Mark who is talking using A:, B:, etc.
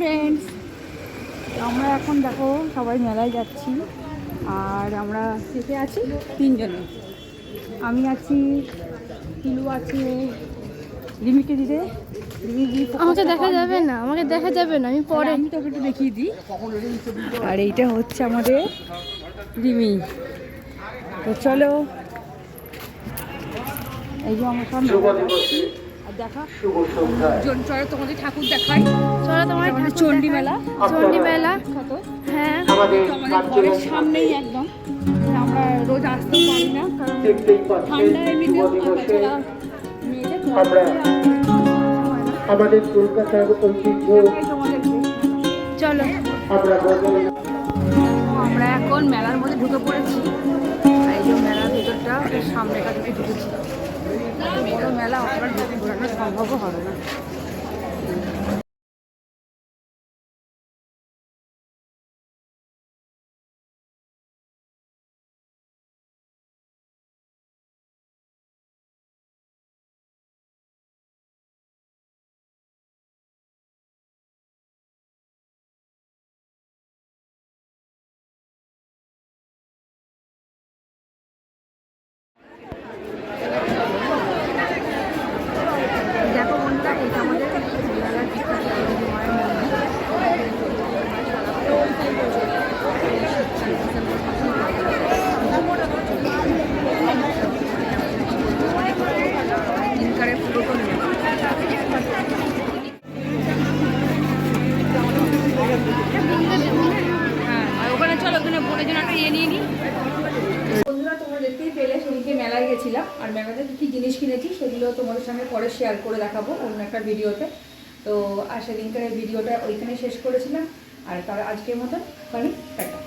A: Friends আমরা এখন দেখো সবাই মেলায় যাচ্ছি। আর আমরা কে আছি তিনজনে। আমি আছি কিলু আছে রিমিকে দিতে
B: আমাকে দেখা যাবে না আমাকে দেখা যাবে না আমি
A: পরে। আমি তোকে একটু দেখিয়ে দিই। আর এইটা হচ্ছে আমাদের রিমি। তো চলো এই যে আমার সব দেখা। চলো তোমাদের ঠাকুর দেখাই।
B: চলো তোমার
A: আমাদের চণ্ডী মেলা
B: চণ্ডী মেলা
A: কত?
B: হ্যাঁ।
A: আমাদের ঘরের সামনেই একদম। আমরা রোজ আসতে পারি না। কারণ ঠান্ডা এমনিতেও তাছাড়া মেয়েদের।
C: আমাদের কলকাতার ঐতিহ্য।
B: চলো।
C: আমরা
A: আমরা এখন মেলার মধ্যে ঢুকে পড়েছি। এই যে মেলার ভিতরটা সামনে দিকে ঢুকেছি। বড় মেলা আপনার সম্ভবও হবে না দেখো বন্ধুরা এটা আমাদের মেলার বিখ্যাত দেবী মায়ের মন্দির। দিনকারের পুরোটা মেলা। হ্যাঁ আর ওখানে চলো ওখানে বোনের জন্য একটা ইয়ে নিয়ে নিই বন্ধুরা, তোমরা দেখতেই পেলে সেদিকে মেলায় গেছিলাম। আর মেলাতে কী কী জিনিস কিনেছি, সেগুলো তোমাদের সঙ্গে পরে শেয়ার করে দেখাবো অন্য একটা ভিডিওতে। তো, আর সেদিনকার ভিডিওটা ওইখানে শেষ করেছিলাম। আর তার আজকের মতন কারণ টাটা।